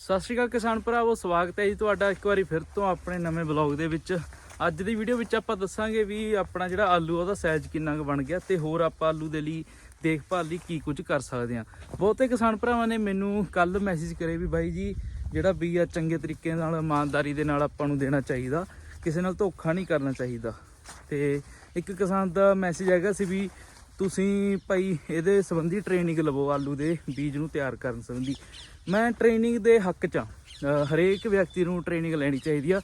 ਸਤਿ ਸ਼੍ਰੀ ਅਕਾਲ ਕਿਸਾਨ ਭਰਾਵੋ, ਸਵਾਗਤ ਹੈ ਜੀ ਤੁਹਾਡਾ ਇੱਕ ਵਾਰੀ ਫਿਰ ਤੋਂ ਆਪਣੇ ਨਵੇਂ ਬਲੌਗ ਦੇ ਵਿੱਚ। ਅੱਜ ਦੀ ਵੀਡੀਓ ਵਿੱਚ ਆਪਾਂ ਦੱਸਾਂਗੇ ਵੀ ਆਪਣਾ ਜਿਹੜਾ ਆਲੂ ਉਹਦਾ ਸਾਈਜ਼ ਕਿੰਨਾ ਕੁ ਬਣ ਗਿਆ ਤੇ ਹੋਰ ਆਪਾਂ ਆਲੂ ਦੇ ਲਈ ਦੇਖਭਾਲ ਲਈ ਕੀ ਕੁਝ ਕਰ ਸਕਦੇ ਹਾਂ। ਬਹੁਤੇ ਕਿਸਾਨ ਭਰਾਵਾਂ ਨੇ ਮੈਨੂੰ ਕੱਲ ਮੈਸੇਜ ਕਰੇ ਵੀ ਬਾਈ ਜੀ, ਜਿਹੜਾ ਬੀ ਆ ਚੰਗੇ ਤਰੀਕੇ ਨਾਲ, ਇਮਾਨਦਾਰੀ ਦੇ ਨਾਲ ਆਪਾਂ ਨੂੰ ਦੇਣਾ ਚਾਹੀਦਾ, ਕਿਸੇ ਨਾਲ ਧੋਖਾ ਨਹੀਂ ਕਰਨਾ ਚਾਹੀਦਾ। ਤੇ ਇੱਕ ਕਿਸਾਨ ਦਾ ਮੈਸੇਜ ਹੈਗਾ ਸੀ ਵੀ ਤੁਸੀਂ ਭਾਈ ਇਹਦੇ ਸੰਬੰਧੀ ਟ੍ਰੇਨਿੰਗ ਲਵੋ ਆਲੂ ਦੇ, ਬੀਜ ਨੂੰ ਤਿਆਰ ਕਰਨ ਸੰਬੰਧੀ। ਮੈਂ ਟ੍ਰੇਨਿੰਗ ਦੇ ਹੱਕ 'ਚ ਹਾਂ। ਹਰੇਕ ਵਿਅਕਤੀ ਨੂੰ ਟ੍ਰੇਨਿੰਗ ਲੈਣੀ ਚਾਹੀਦੀ ਆ,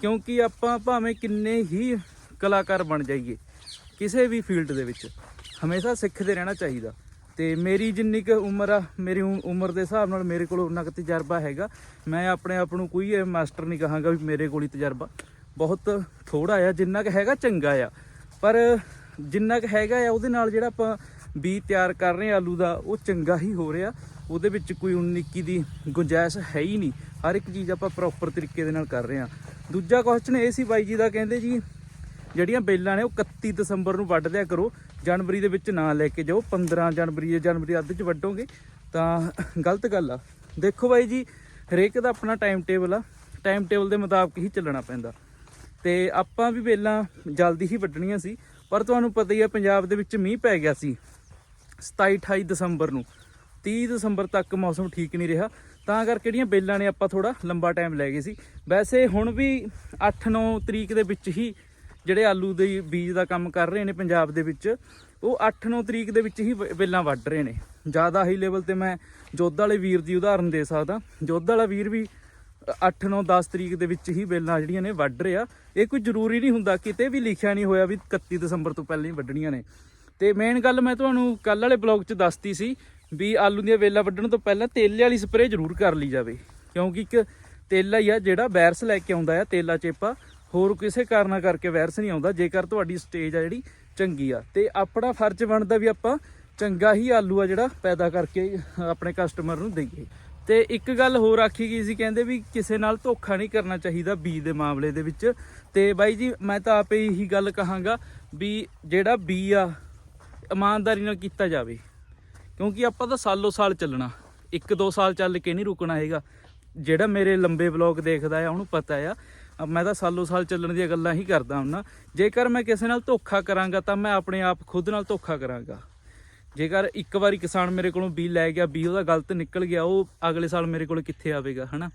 ਕਿਉਂਕਿ ਆਪਾਂ ਭਾਵੇਂ ਕਿੰਨੇ ਹੀ ਕਲਾਕਾਰ ਬਣ ਜਾਈਏ, ਕਿਸੇ ਵੀ ਫੀਲਡ ਦੇ ਵਿੱਚ, ਹਮੇਸ਼ਾ ਸਿੱਖਦੇ ਰਹਿਣਾ ਚਾਹੀਦਾ। ਤੇ ਮੇਰੀ ਜਿੰਨੀ ਕੁ ਉਮਰ ਆ, ਮੇਰੀ ਉ- ਉਮਰ ਦੇ ਹਿਸਾਬ ਨਾਲ ਮੇਰੇ ਕੋਲ ਉਨਾ ਕੁ ਤਜਰਬਾ ਹੈਗਾ। ਮੈਂ ਆਪਣੇ ਆਪ ਨੂੰ ਕੋਈ ਮਾਸਟਰ ਨਹੀਂ ਕਹਾਂਗਾ ਵੀ ਮੇਰੇ ਕੋਲ ਹੀ ਤਜਰਬਾ। ਬਹੁਤ ਥੋੜਾ ਆ, ਜਿੰਨਾ ਕੁ ਹੈਗਾ ਚੰਗਾ ਆ। ਪਰ ਜਿੰਨਾ ਕੁ ਹੈਗਾ ਆ, ਉਹਦੇ ਨਾਲ ਜਿਹੜਾ ਆਪਾਂ ਬੀਜ ਤਿਆਰ ਕਰ ਰਹੇ ਆ ਆਲੂ ਦਾ, ਉਹ ਚੰਗਾ ਹੀ ਹੋ ਰਿਹਾ। ਉਹਦੇ ਵਿੱਚ ਕੋਈ 19 ਦੀ ਗੁੰਜਾਇਸ਼ ਹੈ ਹੀ ਨਹੀਂ। ਹਰ ਇੱਕ ਚੀਜ਼ ਆਪਾਂ ਪ੍ਰੋਪਰ ਤਰੀਕੇ ਦੇ ਨਾਲ ਕਰ ਰਹੇ ਆ। ਦੂਜਾ ਕੁਐਸਚਨ ਇਹ ਸੀ ਬਾਈ ਜੀ ਦਾ, ਕਹਿੰਦੇ ਜੀ, ਜਿਹੜੀਆਂ ਬੇਲਾਂ ਨੇ ਉਹ 31 ਦਸੰਬਰ ਨੂੰ ਵੱਢ ਦਿਆ ਕਰੋ। ਜਨਵਰੀ ਦੇ ਵਿੱਚ ਨਾ ਲੈ ਕੇ ਜਾਓ। 15 ਜਨਵਰੀ ਜਾਂ ਜਨਵਰੀ ਅੱਧ ਚ ਵੱਢੋਗੇ, ਤਾਂ ਗਲਤ ਗੱਲ ਆ। ਦੇਖੋ ਬਾਈ ਜੀ, ਹਰੇਕ ਦਾ ਆਪਣਾ ਟਾਈਮ ਟੇਬਲ ਆ। ਟਾਈਮ ਟੇਬਲ ਦੇ ਮੁਤਾਬਕ ਹੀ ਚੱਲਣਾ ਪੈਂਦਾ। ਤੇ ਆਪਾਂ ਵੀ ਬੇਲਾਂ ਜਲਦੀ ਹੀ ਵੱਢਣੀਆਂ ਸੀ। ਪਰ ਤੁਹਾਨੂੰ ਪਤਾ ਹੀ ਆ, ਪੰਜਾਬ ਦੇ ਵਿੱਚ ਮੀਂਹ ਪੈ ਗਿਆ ਸੀ। 27 28 ਦਸੰਬਰ ਨੂੰ। 30 ਦਸੰਬਰ ਤੱਕ ਮੌਸਮ ਠੀਕ ਨਹੀਂ ਰਿਹਾ। ਤਾਂ ਕਰਕੇ ਜਿਹੜੀਆਂ ਬੇਲਾਂ ਨੇ, ਆਪਾਂ ਥੋੜਾ ਲੰਬਾ ਟਾਈਮ ਲੈ ਗਏ ਸੀ। ਵੈਸੇ ਹੁਣ ਵੀ 8-9 ਤਰੀਕ ਦੇ ਵਿੱਚ ਹੀ ਜਿਹੜੇ ਆਲੂ ਦੇ ਬੀਜ ਦਾ ਕੰਮ ਕਰ ਰਹੇ ਨੇ ਪੰਜਾਬ ਦੇ ਵਿੱਚ, ਉਹ 8-9 ਤਰੀਕ ਦੇ ਵਿੱਚ ਹੀ ਬ- ਬੇਲਾਂ ਵੱਢ ਰਹੇ ਨੇ। ਜ਼ਿਆਦਾ ਹਾਈ ਲੈਵਲ ਤੇ ਮੈਂ ਜੋਧ ਵਾਲੇ ਵੀਰ ਦੀ ਉਦਾਹਰਨ ਦੇ ਸਕਦਾ। ਜੋਧ ਵਾਲਾ ਵੀਰ ਵੀ 8 9 10 ਤਰੀਕ ਦੇ ਵਿੱਚ ਹੀ ਬੇਲਾਂ ਜਿਹੜੀਆਂ ਨੇ ਵੱਢ ਰਿਹਾ ਇਹ ਕੋਈ ਜ਼ਰੂਰੀ ਨਹੀਂ ਹੁੰਦਾ, ਕਿਤੇ ਵੀ ਲਿਖਿਆ ਨਹੀਂ ਹੋਇਆ ਵੀ 31 ਦਸੰਬਰ ਤੋਂ ਪਹਿਲਾਂ ਹੀ ਵੱਢਣੀਆਂ ਨੇ। ਤੇ ਮੇਨ ਗੱਲ ਮੈਂ ਤੁਹਾਨੂੰ ਕੱਲ ਵਾਲੇ ਬਲੌਗ 'ਚ ਦੱਸਤੀ ਸੀ ਵੀ ਆਲੂ ਦੀਆਂ ਵੇਲਾਂ ਵੱਢਣ ਤੋਂ ਪਹਿਲਾਂ ਤੇਲੇ ਵਾਲੀ ਸਪਰੇਅ ਜ਼ਰੂਰ ਕਰ ਲਈ ਜਾਵੇ। ਕਿਉਂਕਿ ਇੱਕ ਤੇਲਾ ਹੀ ਆ ਜਿਹੜਾ ਵਾਇਰਸ ਲੈ ਕੇ ਆਉਂਦਾ ਆ, ਤੇਲਾ ਚੇਪਾ। ਹੋਰ ਕਿਸੇ ਕਾਰਨਾ ਕਰਕੇ ਵਾਇਰਸ ਨਹੀਂ ਆਉਂਦਾ, ਜੇਕਰ ਤੁਹਾਡੀ ਸਟੇਜ ਆ ਜਿਹੜੀ ਚੰਗੀ ਆ। ਤੇ ਆਪਣਾ ਫਰਜ਼ ਬਣਦਾ ਵੀ ਆਪਾਂ ਚੰਗਾ ਹੀ ਆਲੂ ਆ ਜਿਹੜਾ ਪੈਦਾ ਕਰਕੇ ਆਪਣੇ ਕਸਟਮਰ ਨੂੰ ਦਈਏ। ਤੇ ਇੱਕ ਗੱਲ ਹੋਰ ਆਖੀ ਗਈ ਸੀ, ਕਹਿੰਦੇ ਵੀ ਕਿਸੇ ਨਾਲ ਧੋਖਾ ਨਹੀਂ ਕਰਨਾ ਚਾਹੀਦਾ ਬੀ ਦੇ ਮਾਮਲੇ ਦੇ ਵਿੱਚ। ਤੇ ਬਾਈ ਜੀ, ਮੈਂ ਤਾਂ ਆਪੇ ਇਹੀ ਗੱਲ ਕਹਾਂਗਾ ਵੀ ਜਿਹੜਾ ਬੀ ਆ, ਇਮਾਨਦਾਰੀ ਨਾਲ ਕੀਤਾ ਜਾਵੇ। ਕਿਉਂਕਿ ਆਪਾਂ ਤਾਂ ਸਾਲੋ ਸਾਲ ਚੱਲਣਾ, ਇੱਕ ਦੋ ਸਾਲ ਚੱਲ ਕੇ ਨਹੀਂ ਰੁਕਣਾ ਹੈਗਾ। ਜਿਹੜਾ ਮੇਰੇ ਲੰਬੇ ਵਲੌਗ ਦੇਖਦਾ ਆ, ਉਹਨੂੰ ਪਤਾ ਆ। ਮੈਂ ਤਾਂ ਸਾਲੋ ਸਾਲ ਚੱਲਣ ਦੀਆਂ ਗੱਲਾਂ ਹੀ ਕਰਦਾ ਹੁੰਨਾ। ਜੇਕਰ ਮੈਂ ਕਿਸੇ ਨਾਲ ਧੋਖਾ ਕਰਾਂਗਾ, ਤਾਂ ਮੈਂ ਆਪਣੇ ਆਪ ਖੁਦ ਨਾਲ ਧੋਖਾ ਕਰਾਂਗਾ। ਜੇਕਰ ਇੱਕ ਵਾਰੀ ਕਿਸਾਨ ਮੇਰੇ ਕੋਲੋਂ ਬੀ ਲੈ ਗਿਆ ਬੀ ਉਹਦਾ ਗਲਤ ਨਿਕਲ ਗਿਆ, ਉਹ ਅਗਲੇ ਸਾਲ ਮੇਰੇ ਕੋਲ ਕਿੱਥੇ ਆਵੇਗਾ, ਹਨਾ?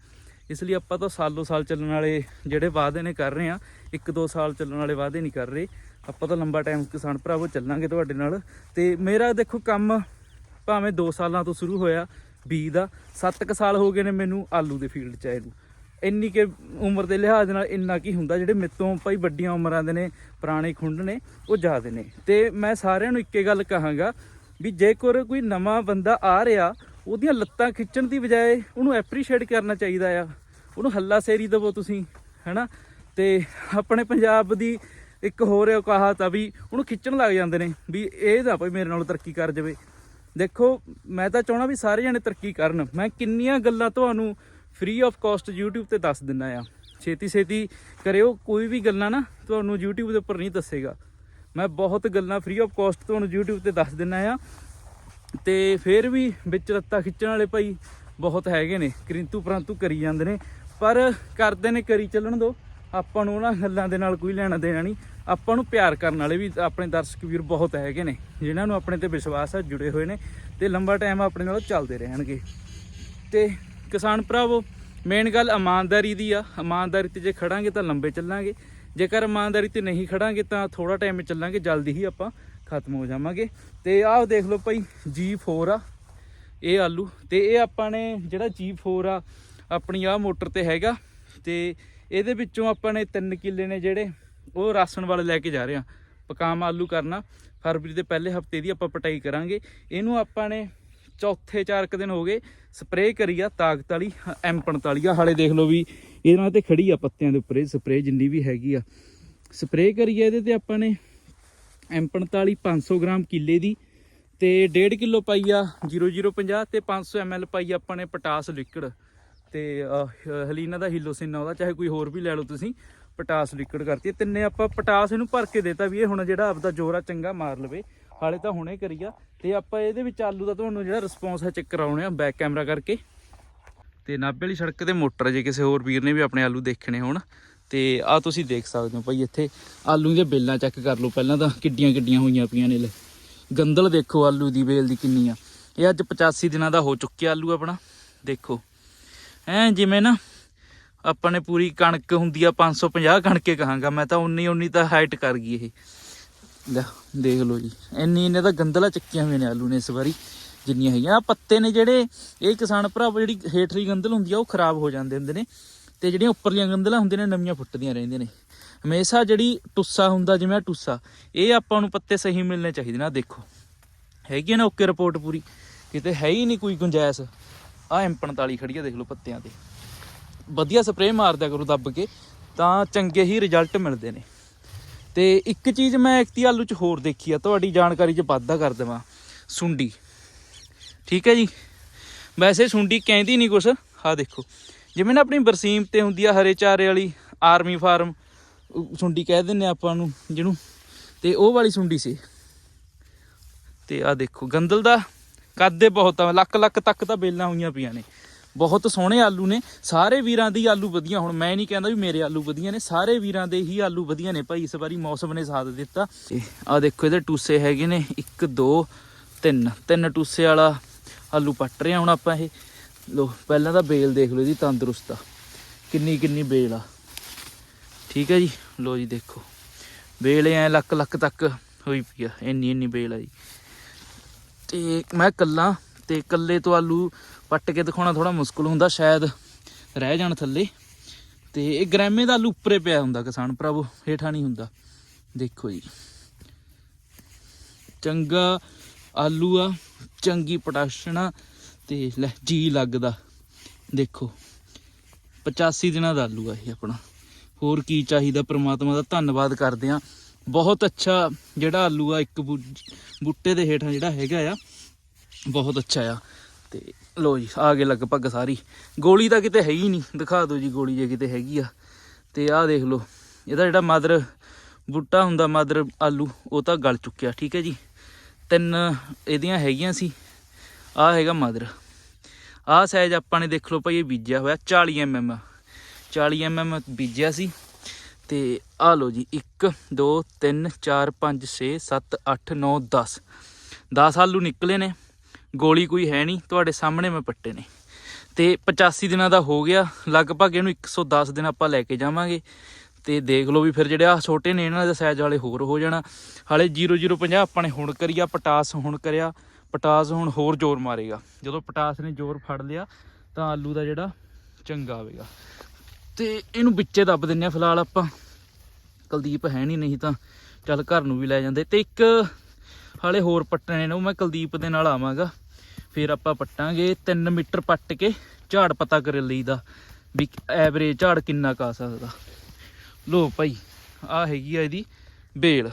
ਇਸ ਲਈ ਆਪਾਂ ਤਾਂ ਸਾਲੋ ਸਾਲ ਚੱਲਣ ਵਾਲੇ ਜਿਹੜੇ ਵਾਅਦੇ ਨੇ ਕਰ ਰਹੇ ਆ ਇੱਕ ਦੋ ਸਾਲ ਚੱਲਣ ਵਾਲੇ ਵਾਅਦੇ ਨਹੀਂ ਕਰ ਰਹੇ। ਆਪਾਂ ਤਾਂ ਲੰਬਾ ਟਾਈਮ ਕਿਸਾਨ ਭਰਾਵੋ ਚੱਲਾਂਗੇ ਤੁਹਾਡੇ ਨਾਲ। ਤੇ ਮੇਰਾ ਦੇਖੋ ਕੰਮ ਭਾਵੇਂ 2 ਸਾਲਾਂ ਤੋਂ ਸ਼ੁਰੂ ਹੋਇਆ ਬੀ ਦਾ 7 ਕ ਸਾਲ ਹੋ ਗਏ ਨੇ ਮੈਨੂੰ ਆਲੂ ਦੇ ਫੀਲਡ 'ਚ ਆਏ ਨੂੰ। ਇੰਨੀ ਕਿ ਉਮਰ ਦੇ ਲਿਹਾਜ਼ ਨਾਲ ਇੰਨਾ ਕੀ ਹੁੰਦਾ, ਜਿਹੜੇ ਮੇਤੋਂ ਭਾਈ ਵੱਡੀਆਂ ਉਮਰਾਂ ਦੇ ਨੇ, ਪੁਰਾਣੇ ਖੁੰਡ ਨੇ, ਉਹ ਜ਼ਿਆਦੇ ਨੇ। ਤੇ ਮੈਂ ਸਾਰਿਆਂ ਨੂੰ ਇੱਕੇ ਗੱਲ ਕਹਾਂਗਾ ਵੀ ਜੇਕਰ ਕੋਈ ਨਵਾਂ ਬੰਦਾ ਆ ਰਿਹਾ, ਉਹਦੀਆਂ ਲੱਤਾਂ ਖਿੱਚਣ ਦੀ ਬਜਾਏ ਉਹਨੂੰ ਐਪਰੀਸ਼ੀਏਟ ਕਰਨਾ ਚਾਹੀਦਾ ਆ। ਉਹਨੂੰ ਹੱਲਾ ਸੇਰੀ ਦੇਵੋ ਤੁਸੀਂ, ਹੈਨਾ? ਤੇ ਆਪਣੇ ਪੰਜਾਬ ਦੀ ਇੱਕ ਹੋਰ ਕਹਾਤ ਆ ਵੀ ਉਹਨੂੰ ਖਿੱਚਣ ਲੱਗ ਜਾਂਦੇ ਨੇ, ਵੀ ਇਹ ਨਾ ਭਾਈ ਮੇਰੇ ਨਾਲ ਤਰੱਕੀ ਕਰ ਜਾਵੇ। ਦੇਖੋ, ਮੈਂ ਤਾਂ ਚਾਹਣਾ ਵੀ ਸਾਰੇ ਜਣੇ ਤਰੱਕੀ ਕਰਨ। ਮੈਂ ਕਿੰਨੀਆਂ ਗੱਲਾਂ ਤੁਹਾਨੂੰ ਫ੍ਰੀ ਆਫ ਕਾਸਟ YouTube ਤੇ ਦੱਸ ਦਿੰਨਾ ਆ। ਛੇਤੀ ਛੇਤੀ ਕਰਿਓ, ਕੋਈ ਵੀ ਗੱਲਾਂ ਨਾ ਤੁਹਾਨੂੰ YouTube ਦੇ ਉੱਪਰ ਨਹੀਂ ਦੱਸੇਗਾ। ਮੈਂ ਬਹੁਤ ਗੱਲਾਂ ਫ੍ਰੀ ਆਫ ਕਾਸਟ ਤੁਹਾਨੂੰ YouTube ਤੇ ਦੱਸ ਦਿੰਨਾ ਆ ਤੇ ਫਿਰ ਵੀ ਵਿੱਚ ਰੱਤਾ ਖਿੱਚਣ ਵਾਲੇ ਭਾਈ ਬਹੁਤ ਹੈਗੇ ਨੇ ਕਿੰਤੂ ਪਰੰਤੂ ਕਰੀ ਜਾਂਦੇ ਨੇ। ਪਰ ਕਰਦੇ ਨੇ ਕਰੀ ਚੱਲਣ ਦੋ। ਆਪਾਂ ਨੂੰ ਉਹਨਾਂ ਗੱਲਾਂ ਦੇ ਨਾਲ ਕੋਈ ਲੈਣਾ ਦੇਣਾ ਨਹੀਂ। ਆਪਾਂ ਨੂੰ ਪਿਆਰ ਕਰਨ ਵਾਲੇ ਵੀ ਆਪਣੇ ਦਰਸ਼ਕ ਵੀਰ ਬਹੁਤ ਹੈਗੇ ਨੇ, ਜਿਨ੍ਹਾਂ ਨੂੰ ਆਪਣੇ ਤੇ ਵਿਸ਼ਵਾਸ ਹੈ ਜੁੜੇ ਹੋਏ ਨੇ ਤੇ ਲੰਬਾ ਟਾਈਮ ਆਪਣੇ ਨਾਲ ਚੱਲਦੇ ਰਹਿਣਗੇ। ਤੇ ਕਿਸਾਨ ਭਰਾਵੋ ਮੇਨ ਗੱਲ ਇਮਾਨਦਾਰੀ ਦੀ ਆ। ਇਮਾਨਦਾਰੀ ਤੇ ਜੇ ਖੜਾਂਗੇ ਤਾਂ ਲੰਬੇ ਚੱਲਾਂਗੇ। ਜੇਕਰ ਇਮਾਨਦਾਰੀ ਤੇ ਨਹੀਂ ਖੜਾਂਗੇ ਤਾਂ ਥੋੜਾ ਟਾਈਮ ਚੱਲਾਂਗੇ, ਜਲਦੀ ਹੀ ਆਪਾਂ ਖਤਮ ਹੋ ਜਾਵਾਂਗੇ। ਤੇ ਆਹ ਦੇਖ ਲਓ ਭਾਈ G4 ਆ, ਇਹ ਆਲੂ। ਤੇ ਇਹ ਆਪਾਂ ਨੇ ਜਿਹੜਾ G4 ਆ, ਆਪਣੀ ਆਹ ਮੋਟਰ ਤੇ ਹੈਗਾ। ਤੇ ਇਹਦੇ ਵਿੱਚੋਂ ਆਪਾਂ ਨੇ 3 ਕਿੱਲੇ ਨੇ ਜਿਹੜੇ, ਉਹ ਰਾਸ਼ਨ ਵਾਲੇ ਲੈ ਕੇ ਜਾ ਰਹੇ ਆ, ਪਕਾਮ ਆਲੂ ਕਰਨਾ। ਫਰਵਰੀ ਦੇ ਪਹਿਲੇ ਹਫ਼ਤੇ ਦੀ ਆਪਾਂ ਪਟਾਈ ਕਰਾਂਗੇ। ਇਹਨੂੰ ਆਪਾਂ ਨੇ ਚੌਥੇ ਚਾਰ ਕੁ ਦਿਨ ਹੋ ਗਏ, ਸਪਰੇਅ ਕਰੀ ਆ ਤਾਕਤ ਵਾਲੀ ਐਮ 45 ਆ ਹਾਲੇ ਦੇਖ ਲਓ ਵੀ ਇਹਨਾਂ ਤੇ ਖੜੀ ਆ ਪੱਤਿਆਂ ਦੇ ਉੱਪਰ, ਇਹ ਸਪਰੇਅ ਜਿੰਨੀ ਵੀ ਹੈਗੀ ਆ। ਸਪਰੇਅ ਕਰੀਏ ਇਹਦੇ ਤੇ ਆਪਾਂ ਨੇ ਐਮ 45 500 ਗ੍ਰਾਮ ਕਿੱਲੇ ਦੀ ਤੇ 1.5 ਕਿਲੋ ਪਾਈ ਆ 0050 ਤੇ 500 ml ਪਾਈ ਆਪਾਂ ਨੇ ਪਟਾਸ ਲਿਕਵਿਡ ਤੇ ਹਲੀਨਾ ਦਾ ਹੀਲੋਸਿਨ ਉਹਦਾ, ਚਾਹੇ ਕੋਈ ਹੋਰ ਵੀ ਲੈ ਲਓ ਤੁਸੀਂ, ਪਟਾਸ ਲਿਕਵਿਡ ਕਰਤੀ ਤਿੰਨੇ ਆਪਾਂ ਪਟਾਸ ਇਹਨੂੰ ਭਰ ਕੇ ਦੇਤਾ ਵੀ ਇਹ ਹੁਣ ਜਿਹੜਾ ਆਪਦਾ ਜੋਰਾ ਚੰਗਾ ਮਾਰ ਲਵੇ, ਹਾਲੇ ਤਾਂ ਹੁਣੇ ਕਰੀਆ ਤੇ ਆਪਾਂ ਇਹਦੇ ਵਿੱਚ ਆਲੂ ਦਾ ਤੁਹਾਨੂੰ ਜਿਹੜਾ ਰਿਸਪੌਂਸ ਹੈ ਚੈੱਕ ਕਰਾਉਣੇ ਆ ਬੈਕ ਕੈਮਰਾ ਕਰਕੇ। ਤੇ ਨਾਭੇ ਵਾਲੀ ਸੜਕ ਤੇ ਮੋਟਰ ਜੇ ਕਿਸੇ ਹੋਰ ਵੀਰ ਨੇ ਵੀ ਆਪਣੇ ਆਲੂ ਦੇਖਣੇ ਹੋਣ। ਤੇ ਆ ਤੁਸੀਂ ਦੇਖ ਸਕਦੇ ਹੋ ਭਾਈ ਇੱਥੇ। ਆਲੂ ਦੀਆਂ ਬੇਲਾਂ ਚੈੱਕ ਕਰ ਲਓ ਪਹਿਲਾਂ ਤਾਂ, ਕਿੱਡੀਆਂ ਕਿੱਡੀਆਂ ਹੋਈਆਂ ਪਈਆਂ ਨੇ ਲੈ। ਗੰਦਲ ਦੇਖੋ ਆਲੂ ਦੀ ਬੇਲ ਦੀ ਕਿੰਨੀ ਆ ਇਹ ਅੱਜ 85 ਦਿਨਾਂ ਦਾ ਹੋ ਚੁੱਕਿਆ ਆਲੂ ਆਪਣਾ। ਦੇਖੋ। ਐ ਜਿਵੇਂ ਨਾ, ਆਪਾਂ ਨੇ ਪੂਰੀ ਕਣਕ ਹੁੰਦੀ ਆ 550 ਕਣਕੇ ਕਹਾਂਗਾ। ਮੈਂ ਤਾਂ ਉਨੀ ਉਨੀ ਤਾਂ ਹਾਈਟ ਕਰ ਗਈ ਇਹ। ਲੈ, ਦੇਖ ਲਓ ਜੀ। ਇੰਨੀ ਇੰਨੇ ਤਾਂ ਗੰਦਲਾ ਚੱਕੀਆਂ ਹੋਈਆਂ ਨੇ ਆਲੂ ਨੇ ਇਸ ਵਾਰੀ। ਜਿੰਨੀਆਂ ਹੈਗੀਆਂ। ਆਹ ਪੱਤੇ ਨੇ ਜਿਹੜੇ, ਇਹ ਕਿਸਾਨ ਭਰਾ ਜਿਹੜੀ ਹੇਠਲੀ ਗੰਦਲ ਹੁੰਦੀ ਆ, ਉਹ ਖਰਾਬ ਹੋ ਜਾਂਦੇ ਹੁੰਦੇ ਨੇ। ਤੇ ਜਿਹੜੀਆਂ ਉੱਪਰਲੀਆਂ ਗੰਦਲਾਂ ਹੁੰਦੀਆਂ ਨੇ, ਨਵੀਆਂ ਫੁੱਟਦੀਆਂ ਰਹਿੰਦੀਆਂ ਨੇ। ਹਮੇਸ਼ਾ ਜਿਹੜੀ ਟੁੱਸਾ ਹੁੰਦਾ, ਜਿਵੇਂ ਟੁੱਸਾ, ਇਹ ਆਪਾਂ ਨੂੰ ਪੱਤੇ ਸਹੀ ਮਿਲਣੇ ਚਾਹੀਦੇ ਨਾ। ਦੇਖੋ, ਹੈਗੀ ਨਾ ਓਕੇ ਰਿਪੋਰਟ ਪੂਰੀ। ਕਿਤੇ ਹੈ ਹੀ ਨਹੀਂ ਕੋਈ ਗੁੰਜਾਇਸ਼। ਆ M45 ਖੜੀ ਆ, ਦੇਖ ਲਓ ਪੱਤਿਆਂ ਤੇ। ਵਧੀਆ ਸਪਰੇਅ ਮਾਰਦਿਆ ਕਰੋ ਦੱਬ ਕੇ, ਤਾਂ ਚੰਗੇ ਹੀ ਰਿਜ਼ਲਟ ਮਿਲਦੇ ਨੇ। ਤੇ ਇੱਕ ਚੀਜ਼ ਮੈਂ ਐਕਤੀ ਆਲੂ ਚ ਹੋਰ ਦੇਖੀ ਆ, ਤੁਹਾਡੀ ਜਾਣਕਾਰੀ ਚ ਵਾਧਾ ਕਰ ਦੇਵਾਂ। ਸੁੰਡੀ। ਠੀਕ ਹੈ ਜੀ? ਵੈਸੇ ਸੁੰਡੀ ਕਹਿੰਦੀ ਨਹੀਂ ਕੁਛ। ਆ ਦੇਖੋ। ਜਿਵੇਂ ਨਾ ਆਪਣੀ ਬਰਸੀਮ ਤੇ ਹੁੰਦੀ ਆ ਹਰੇ ਚਾਰੇ ਵਾਲੀ ਆਰਮੀ ਫਾਰਮ ਸੁੰਡੀ ਕਹਿ ਦਿੰਨੇ ਆਪਾਂ ਨੂੰ ਜਿਹਨੂੰ। ਤੇ ਉਹ ਵਾਲੀ ਸੁੰਡੀ ਸੀ। ਤੇ ਆ ਦੇਖੋ, ਗੰਦਲ ਦਾ ਕੱਦ ਬਹੁਤ ਆ। ਲੱਕ ਲੱਕ ਤੱਕ ਤਾਂ ਬੇਲਾਂ ਹੋਈਆਂ ਪਈਆਂ ਨੇ। ਬਹੁਤ ਸੋਹਣੇ ਆਲੂ ਨੇ। ਸਾਰੇ ਵੀਰਾਂ ਦੀ ਆਲੂ ਵਧੀਆ। ਹੁਣ ਮੈਂ ਨਹੀਂ ਕਹਿੰਦਾ ਵੀ ਮੇਰੇ ਆਲੂ ਵਧੀਆ ਨੇ। ਸਾਰੇ ਵੀਰਾਂ ਦੇ ਹੀ ਆਲੂ ਵਧੀਆ ਨੇ ਭਾਈ। ਇਸ ਵਾਰੀ ਮੌਸਮ ਨੇ ਸਾਥ ਦਿੱਤਾ। ਤੇ ਆ ਦੇਖੋ, ਇਹਦੇ ਟੂਸੇ ਹੈਗੇ ਨੇ। 1 2 3 ਤਿੰਨ ਟੂਸੇ ਵਾਲਾ ਆਲੂ ਪੱਟ ਰਹੇ ਹਾਂ ਹੁਣ ਆਪਾਂ ਇਹ। ਲੋ ਪਹਿਲਾਂ ਤਾਂ ਬੇਲ ਦੇਖ ਲਓ ਇਹਦੀ ਤੰਦਰੁਸਤ ਆ। ਕਿੰਨੀ ਕਿੰਨੀ ਬੇਲ ਆ। ਠੀਕ ਹੈ ਜੀ? ਲੋ ਜੀ, ਦੇਖੋ। ਬੇਲ ਐ ਲੱਕ ਲੱਕ ਤੱਕ ਹੋਈ ਪਈ ਆ। ਇੰਨੀ ਇੰਨੀ ਬੇਲ ਆ ਜੀ। ਤੇ ਮੈਂ ਕੱਲਾ ਤੇ ਕੱਲੇ ਤੋਂ ਆਲੂ ਪੱਟ ਕੇ ਦਿਖਾਉਣਾ ਥੋੜਾ ਮੁਸ਼ਕਲ ਹੁੰਦਾ, ਸ਼ਾਇਦ ਰਹਿ ਜਾਣ ਥੱਲੇ। ਤੇ ਇਹ ਗ੍ਰਾਮੇ ਦਾ ਆਲੂ ਉੱਪਰੇ ਪਿਆ ਹੁੰਦਾ, ਕਿਸਾਨ ਭਰਾਵੋ, ਹੇਠਾਂ ਨਹੀਂ ਹੁੰਦਾ। ਦੇਖੋ ਜੀ। ਚੰਗਾ ਆਲੂ ਆ। ਚੰਗੀ ਪ੍ਰੋਡਕਸ਼ਨ ਆ, ਤੇ ਲੈ ਜੀ ਲੱਗਦਾ। ਦੇਖੋ 85 ਦਿਨਾਂ ਦਾ ਆਲੂ ਆ ਇਹ ਆਪਣਾ। ਹੋਰ ਕੀ ਚਾਹੀਦਾ? ਪ੍ਰਮਾਤਮਾ ਦਾ ਧੰਨਵਾਦ ਕਰਦੇ ਆ ਬਹੁਤ ਅੱਛਾ ਜਿਹੜਾ ਆਲੂ ਆ, ਇੱਕ ਬੂ- ਬੂਟੇ ਦੇ ਹੇਠਾਂ ਜਿਹੜਾ ਹੈਗਾ ਆ, ਬਹੁਤ ਅੱਛਾ ਆ। ਤੇ ਲੋ ਜੀ, ਆ ਗਏ ਲਗਭਗ ਸਾਰੀ। ਗੋਲੀ ਤਾਂ ਕਿਤੇ ਹੈ ਹੀ ਨਹੀਂ। ਦਿਖਾ ਦਿਓ ਜੀ ਗੋਲੀ ਜੇ ਕਿਤੇ ਹੈਗੀ ਆ। ਤੇ ਆਹ ਦੇਖ ਲਓ, ਇਹਦਾ ਜਿਹੜਾ ਮਦਰ ਬੂਟਾ ਹੁੰਦਾ, ਮਦਰ ਆਲੂ, ਉਹ ਤਾਂ ਗਲ ਚੁੱਕਿਆ, ਠੀਕ ਹੈ ਜੀ? ਤਿੰਨ ਇਹਦੀਆਂ ਹੈਗੀਆਂ ਸੀ। ਆ ਹੈਗਾ ਮਦਰ। ਆਹ ਸਾਈਜ਼ ਆਪਾਂ ਨੇ ਦੇਖ ਲਓ ਭਾਈ, ਇਹ ਬੀਜਿਆ ਹੋਇਆ 40 mm 40 mm ਬੀਜਿਆ ਸੀ। ਤੇ ਆ ਲਓ ਜੀ 1 2 3 4 5 6 7 8 9 10 10 ਆਲੂ ਨਿਕਲੇ ਨੇ। ਗੋਲੀ ਕੋਈ ਹੈ ਨਹੀਂ। ਤੁਹਾਡੇ ਸਾਹਮਣੇ ਮੈਂ ਪੱਟੇ ਨੇ। ਤੇ 85 ਦਿਨਾਂ ਦਾ ਹੋ ਗਿਆ। ਲਗਭਗ ਇਹਨੂੰ 110 ਦਿਨ ਆਪਾਂ ਲੈ ਕੇ ਜਾਵਾਂਗੇ। ਤੇ ਦੇਖ ਲਓ ਵੀ ਫਿਰ ਜਿਹੜੇ ਆ ਛੋਟੇ ਨੇ, ਇਹਨਾਂ ਦੇ ਸਾਈਜ਼ ਵਾਲੇ ਹੋਰ ਹੋ ਜਾਣਾ। ਹਾਲੇ 0050 ਆਪਾਂ ਨੇ ਹੁਣ ਕਰੀਆ, ਪਟਾਸ ਹੁਣ ਕਰਿਆ। ਪਟਾਸ ਹੁਣ ਹੋਰ ਜ਼ੋਰ ਮਾਰੇਗਾ। ਜਦੋਂ ਪਟਾਸ ਨੇ ਜ਼ੋਰ ਫੜ ਲਿਆ, ਤਾਂ ਆਲੂ ਦਾ ਜਿਹੜਾ ਚੰਗਾ ਆਵੇਗਾ ਤੇ ਇਹਨੂੰ ਵਿੱਚੇ ਦੱਬ ਦਿੰਨੇ ਆ ਫਿਲਹਾਲ ਆਪਾਂ। ਕੁਲਦੀਪ ਹੈ ਨਹੀਂ ਨਹੀਂ ਤਾਂ ਚੱਲ ਘਰ ਨੂੰ ਵੀ ਲੈ ਜਾਂਦੇ। ਤੇ ਇੱਕ ਹਾਲੇ ਹੋਰ ਪੱਟਣੇ ਨੇ, ਉਹ ਮੈਂ ਕੁਲਦੀਪ ਦੇ ਨਾਲ ਆਵਾਂਗਾ। ਫਿਰ ਆਪਾਂ ਪੱਟਾਂਗੇ 3 ਮੀਟਰ ਪੱਟ ਕੇ ਝਾੜ ਪਤਾ ਕਰ ਲਈਦਾ ਵੀ ਐਵਰੇਜ ਝਾੜ ਕਿੰਨਾ ਕਾ ਸਕਦਾ। ਲੋ ਭਾਈ, ਆ ਹੈਗੀ ਆ ਇਹਦੀ ਬੇਲ।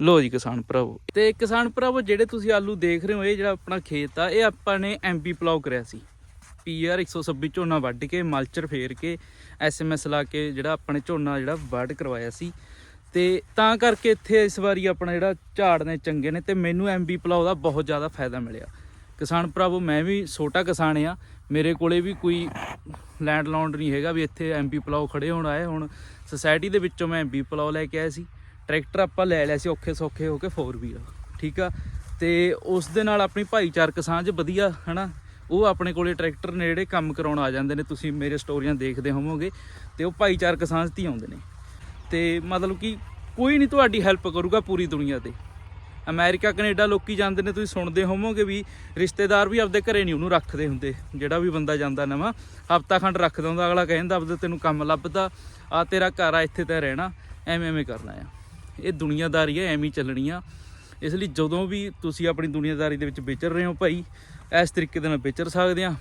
ਲੋ ਜੀ ਕਿਸਾਨ ਭਰਾਵੋ। ਤੇ ਕਿਸਾਨ ਭਰਾਵੋ, ਜਿਹੜੇ ਤੁਸੀਂ ਆਲੂ ਦੇਖ ਰਹੇ ਹੋ, ਇਹ ਜਿਹੜਾ ਆਪਣਾ ਖੇਤ ਆ, ਇਹ ਆਪਾਂ ਨੇ ਐਮਪੀ ਪਲਾਉ ਕਰਿਆ ਸੀ। ਪੀਆਰ 126 ਝੋਨਾ ਵੱਢ ਕੇ, ਮਲਚਰ ਫੇਰ ਕੇ ਐਸਐਮਐਸ ਲਾ ਕੇ ਜਿਹੜਾ ਆਪਣੇ ਝੋਨਾ ਜਿਹੜਾ ਵੱਢ ਕਰਵਾਇਆ ਸੀ। ਤੇ ਤਾਂ ਕਰਕੇ ਇੱਥੇ ਇਸ ਵਾਰੀ ਆਪਣਾ ਜਿਹੜਾ ਝਾੜ ਨੇ ਚੰਗੇ ਨੇ, ਤੇ ਮੈਨੂੰ ਐਮਬੀ ਪਲਾਉ ਦਾ ਬਹੁਤ ਜ਼ਿਆਦਾ ਫਾਇਦਾ ਮਿਲਿਆ। ਕਿਸਾਨ ਭਰਾਵੋ, ਮੈਂ ਵੀ ਛੋਟਾ ਕਿਸਾਨ ਆ ਮੇਰੇ ਕੋਲੇ ਵੀ ਕੋਈ ਲੈਂਡ ਲਾਉਂਡ ਨਹੀਂ ਹੈਗਾ ਵੀ ਇੱਥੇ ਐਮਬੀ ਪਲਾਉ ਖੜੇ ਹੋਣ ਆਏ ਹੁਣ। ਸੋਸਾਇਟੀ ਦੇ ਵਿੱਚੋਂ ਮੈਂ ਐਮਬੀ ਪਲਾਉ ਲੈ ਕੇ ਆਇਆ ਸੀ। ਟਰੈਕਟਰ ਆਪਾਂ ਲੈ ਲਿਆ ਸੀ ਔਖੇ ਸੌਖੇ ਹੋ ਕੇ 4 ਵੀਲ ਠੀਕ ਆ? ਤੇ ਉਸ ਦੇ ਨਾਲ ਆਪਣੀ ਭਾਈਚਾਰਕ ਸਾਂਝ ਵਧੀਆ, ਹਨਾ? ਉਹ ਆਪਣੇ ਕੋਲੇ ਟਰੈਕਟਰ ਨੇ ਜਿਹੜੇ ਕੰਮ ਕਰਾਉਣ ਆ ਜਾਂਦੇ ਨੇ, ਤੁਸੀਂ ਮੇਰੇ ਸਟੋਰੀਆਂ ਦੇਖਦੇ ਹੋਵੋਗੇ, ਤੇ ਉਹ ਭਾਈਚਾਰਕ ਸਾਂਝ ਤੇ ਹੀ ਆਉਂਦੇ ਨੇ। ਤੇ ਮਤਲਬ ਕਿ ਕੋਈ ਨਹੀਂ ਤੁਹਾਡੀ ਹੈਲਪ ਕਰੂਗਾ ਪੂਰੀ ਦੁਨੀਆ ਤੇ। ਅਮਰੀਕਾ, ਕੈਨੇਡਾ ਲੋਕੀ ਜਾਂਦੇ ਨੇ, ਤੁਸੀਂ ਸੁਣਦੇ ਹੋਵੋਗੇ ਵੀ ਰਿਸ਼ਤੇਦਾਰ ਵੀ ਆਪਦੇ ਘਰੇ ਨਹੀਂ ਉਹਨੂੰ ਰੱਖਦੇ ਹੁੰਦੇ, ਜਿਹੜਾ ਵੀ ਬੰਦਾ ਜਾਂਦਾ ਨਵਾਂ, ਹਫਤਾ ਖੰਡ ਰੱਖਦਾ ਹੁੰਦਾ, ਅਗਲਾ ਕਹਿੰਦਾ ਆਪਦੇ ਤੈਨੂੰ ਕੰਮ ਲੱਭਦਾ ਆ ਤੇਰਾ ਘਰ ਆ, ਇੱਥੇ ਤਾਂ ਰਹਿਣਾ, ਐਵੇਂ ਐਵੇਂ ਕਰਨਾ ਆ। ਇਹ ਦੁਨੀਆਦਾਰੀ ਹੈ ਐਵੇਂ ਹੀ ਚੱਲਣੀ ਆ। ਇਸ ਲਈ ਜਦੋਂ ਵੀ ਤੁਸੀਂ ਆਪਣੀ ਦੁਨੀਆਦਾਰੀ ਦੇ ਵਿੱਚ ਵਿਚਰ ਰਹੇ ਹੋ ਭਾਈ, ਇਸ ਤਰੀਕੇ ਦੇ ਨਾਲ ਵਿਚਰ ਸਕਦੇ ਆ।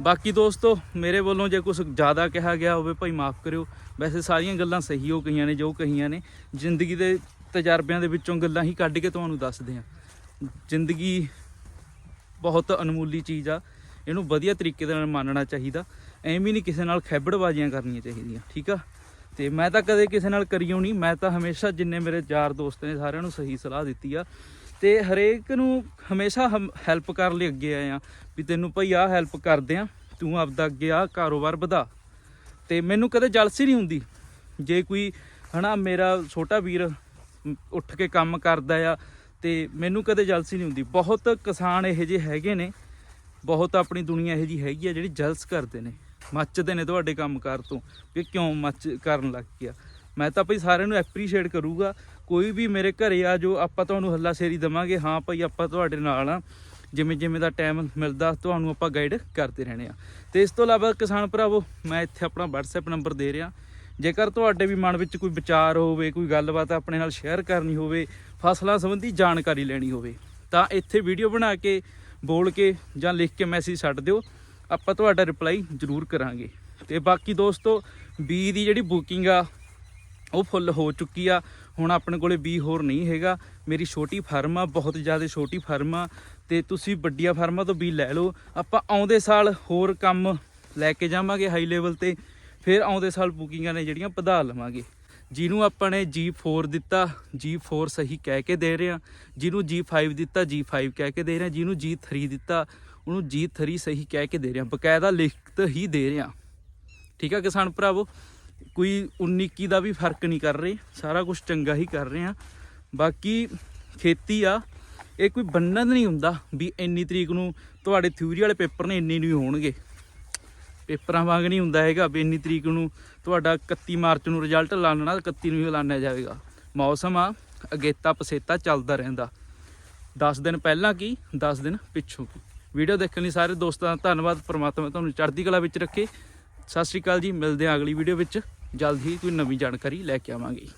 ਬਾਕੀ ਦੋਸਤੋ, ਮੇਰੇ ਵੱਲੋਂ ਜੇ ਕੁਝ ਜ਼ਿਆਦਾ ਕਿਹਾ ਗਿਆ ਹੋਵੇ, ਭਾਈ ਮਾਫ ਕਰਿਓ। ਵੈਸੇ ਸਾਰੀਆਂ ਗੱਲਾਂ ਸਹੀ ਹੋ ਕਹੀਆਂ ਨੇ, ਜੋ ਕਹੀਆਂ ਨੇ, ਜ਼ਿੰਦਗੀ ਦੇ ਤਜਰਬਿਆਂ ਦੇ ਵਿੱਚੋਂ ਗੱਲਾਂ ਹੀ ਕੱਢ ਕੇ ਤੁਹਾਨੂੰ ਦੱਸਦੇ ਆ ਜ਼ਿੰਦਗੀ ਬਹੁਤ ਅਨਮੋਲੀ ਚੀਜ਼ ਆ। ਇਹਨੂੰ ਵਧੀਆ ਤਰੀਕੇ ਦੇ ਨਾਲ ਮੰਨਣਾ ਚਾਹੀਦਾ। ਐਵੇਂ ਨਹੀਂ ਕਿਸੇ ਨਾਲ ਖੈਬੜਬਾਜ਼ੀਆਂ ਕਰਨੀਆਂ ਚਾਹੀਦੀਆਂ, ਠੀਕ ਆ? ਤੇ ਮੈਂ ਤਾਂ ਕਦੇ ਕਿਸੇ ਨਾਲ ਕਰੀਓ ਨਹੀਂ। ਮੈਂ ਤਾਂ ਹਮੇਸ਼ਾ ਜਿੰਨੇ ਮੇਰੇ ਯਾਰ ਦੋਸਤ ਨੇ ਸਾਰਿਆਂ ਨੂੰ ਸਹੀ ਸਲਾਹ ਦਿੱਤੀ ਆ। ਤੇ ਹਰੇਕ ਨੂੰ ਹਮੇਸ਼ਾ ਹੈਲਪ ਕਰਨ ਲਈ ਅੱਗੇ ਆਏ ਆ ਵੀ ਤੈਨੂੰ ਭਾਈ ਆਹ ਹੈਲਪ ਕਰਦੇ ਆ, ਤੂੰ ਆਪਦਾ ਅੱਗੇ ਆ ਕਾਰੋਬਾਰ ਵਧਾ। ਤੇ ਮੈਨੂੰ ਕਦੇ ਜਲਸੀ ਨਹੀਂ ਹੁੰਦੀ। ਜੇ ਕੋਈ, ਹਨਾ, ਮੇਰਾ ਛੋਟਾ ਵੀਰ ਉੱਠ ਕੇ ਕੰਮ ਕਰਦਾ ਆ ਤੇ ਮੈਨੂੰ ਕਦੇ ਜਲਸੀ ਨਹੀਂ ਹੁੰਦੀ। ਬਹੁਤ ਕਿਸਾਨ ਇਹੋ ਜਿਹੇ ਹੈਗੇ ਨੇ, ਬਹੁਤ ਆਪਣੀ ਦੁਨੀਆ ਇਹੋ ਜਿਹੀ ਹੈਗੀ ਆ ਜਿਹੜੀ ਜਲਸ ਕਰਦੇ ਨੇ, ਮੱਚਦੇ ਨੇ ਤੁਹਾਡੇ ਕੰਮਕਾਰ ਤੋਂ ਵੀ ਕਿਉਂ ਮੱਚ ਕਰਨ ਲੱਗ ਗਿਆ ਮੈਂ ਤਾਂ ਭਾਈ ਸਾਰਿਆਂ ਨੂੰ ਐਪਰੀਸ਼ੀਏਟ ਕਰੂਗਾ, ਕੋਈ ਵੀ ਮੇਰੇ ਘਰੇ ਆ ਜੋ ਆਪਾਂ ਤੁਹਾਨੂੰ ਹੱਲਾ ਸ਼ੇਰੀ ਦਵਾਂਗੇ, ਹਾਂ ਭਾਈ ਆਪਾਂ ਤੁਹਾਡੇ ਨਾਲ ਆ, ਜਿਵੇਂ ਜਿਵੇਂ ਦਾ ਟਾਈਮ ਮਿਲਦਾ ਤੁਹਾਨੂੰ ਆਪਾਂ ਗਾਈਡ ਕਰਦੇ ਰਹਿਣੇ ਆ। ਤੇ ਇਸ ਤੋਂ ਇਲਾਵਾ ਕਿਸਾਨ ਭਰਾਵੋ, ਮੈਂ ਇੱਥੇ ਆਪਣਾ WhatsApp ਨੰਬਰ ਦੇ ਰਿਹਾ ਜੇਕਰ ਤੁਹਾਡੇ ਵੀ ਮਨ ਵਿੱਚ ਕੋਈ ਵਿਚਾਰ ਹੋਵੇ, ਕੋਈ ਗੱਲਬਾਤ ਆਪਣੇ ਨਾਲ ਸ਼ੇਅਰ ਕਰਨੀ ਹੋਵੇ, ਫਸਲਾਂ ਸੰਬੰਧੀ ਜਾਣਕਾਰੀ ਲੈਣੀ ਹੋਵੇ, ਤਾਂ ਇੱਥੇ ਵੀਡੀਓ ਬਣਾ ਕੇ, ਬੋਲ ਕੇ ਜਾਂ ਲਿਖ ਕੇ ਮੈਸੇਜ ਛੱਡ ਦਿਓ। ਆਪਾਂ ਤੁਹਾਡਾ ਰਿਪਲਾਈ ਜ਼ਰੂਰ ਕਰਾਂਗੇ। ਤੇ ਬਾਕੀ ਦੋਸਤੋ ਬੀ ਦੀ ਜਿਹੜੀ ਬੁਕਿੰਗ ਆ, ਉਹ ਫੁੱਲ ਹੋ ਚੁੱਕੀ ਆ। ਹੁਣ ਆਪਣੇ ਕੋਲੇ ਬੀ ਹੋਰ ਨਹੀਂ ਹੈਗਾ। ਮੇਰੀ ਛੋਟੀ ਫਾਰਮ ਆ, ਬਹੁਤ ਜ਼ਿਆਦਾ ਛੋਟੀ ਫਾਰਮ ਆ। ਤੇ ਤੁਸੀਂ ਵੱਡੀਆਂ ਫਾਰਮਾਂ ਤੋਂ ਬੀ ਲੈ ਲਓ। ਆਪਾਂ ਆਉਂਦੇ ਸਾਲ ਹੋਰ ਕੰਮ ਲੈ ਕੇ ਜਾਵਾਂਗੇ ਹਾਈ ਲੈਵਲ ਤੇ। ਫਿਰ ਆਉਂਦੇ ਸਾਲ ਬੁਕਿੰਗਾਂ ਨੇ ਜਿਹੜੀਆਂ ਵਧਾ ਲਵਾਂਗੇ। ਜਿਹਨੂੰ ਆਪਾਂ ਨੇ G4 ਦਿੱਤਾ G4 ਸਹੀ ਕਹਿ ਕੇ ਦੇ ਰਹੇ ਆ ਜਿਹਨੂੰ G5 ਦਿੱਤਾ G5 ਕਹਿ ਕੇ ਦੇ ਰਹੇ ਆ ਜਿਹਨੂੰ G3 ਦਿੱਤਾ, ਉਹਨੂੰ G3 ਸਹੀ ਕਹਿ ਕੇ ਦੇ ਰਹੇ ਆ ਬਕਾਇਦਾ ਲਿਖਤ ਹੀ ਦੇ ਰਹੇ ਆ ਠੀਕ ਆ ਕਿਸਾਨ ਭਰਾਵੋ? ਕੋਈ 19 21 ਦਾ ਵੀ ਫ਼ਰਕ ਨਹੀਂ ਕਰ ਰਹੇ। ਸਾਰਾ ਕੁਝ ਚੰਗਾ ਹੀ ਕਰ ਰਹੇ ਆ ਬਾਕੀ ਖੇਤੀ ਆ, ਇਹ ਕੋਈ ਬੰਨਣ ਨਹੀਂ ਹੁੰਦਾ ਵੀ ਇੰਨੀ ਤਰੀਕ ਨੂੰ ਤੁਹਾਡੇ ਥਿਊਰੀ ਵਾਲੇ ਪੇਪਰ ਨੇ ਇੰਨੇ ਨਹੀਂ ਹੋਣਗੇ। ਪੇਪਰਾਂ ਵਾਂਗ ਨਹੀਂ ਹੁੰਦਾ ਹੈਗਾ ਵੀ ਇੰਨੀ ਤਰੀਕ ਨੂੰ ਤੁਹਾਡਾ 31 ਮਾਰਚ ਨੂੰ ਰਿਜ਼ਲਟ ਲਾਣਾ 31 ਨੂੰ ਹੀ ਐਲਾਨਿਆ ਜਾਵੇਗਾ। ਮੌਸਮ ਆ, ਅਗੇਤਾ ਪਸੇਤਾ ਚੱਲਦਾ ਰਹਿੰਦਾ। 10 ਦਿਨ ਪਹਿਲਾਂ ਕੀ 10 ਦਿਨ ਪਿੱਛੋਂ ਕੀ। ਵੀਡੀਓ ਦੇਖਣ ਲਈ ਸਾਰੇ ਦੋਸਤਾਂ ਦਾ ਧੰਨਵਾਦ, ਪ੍ਰਮਾਤਮਾ ਤੁਹਾਨੂੰ ਚੜ੍ਹਦੀ ਕਲਾ ਵਿੱਚ ਰੱਖੇ। ਸਤਿ ਸ਼੍ਰੀ ਅਕਾਲ ਜੀ, ਮਿਲਦੇ ਹਾਂ ਅਗਲੀ ਵੀਡੀਓ ਵਿੱਚ। ਜਲਦ ਹੀ ਕੋਈ ਨਵੀਂ ਜਾਣਕਾਰੀ ਲੈ ਕੇ ਆਵਾਂਗੇ।